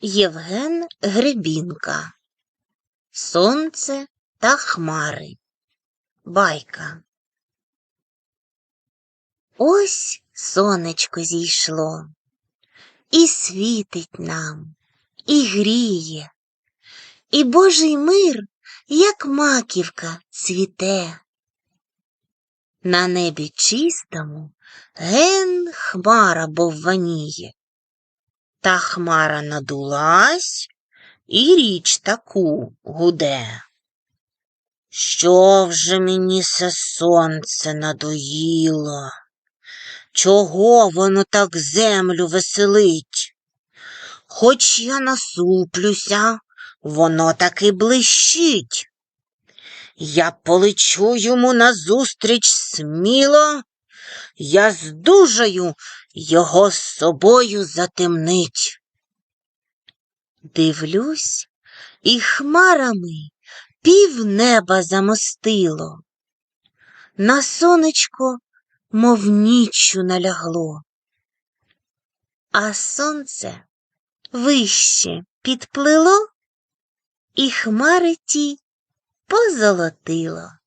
Євген Гребінка Сонце та хмари. Байка. Ось сонечко зійшло, і світить нам, і гріє, і Божий мир, як маківка, цвіте. На небі чистому ген хмара бовваніє. Та хмара надулась і річ таку гуде. Що вже мені се сонце надоїло? Чого воно так землю веселить? Хоч я насуплюся, воно таки блищить. Я полечу йому назустріч сміло, я здужаю його з собою затемнить. Дивлюсь, і хмарами пів неба замостило. На сонечко, мов ніччю налягло, а сонце вище підплило і хмари ті позолотило.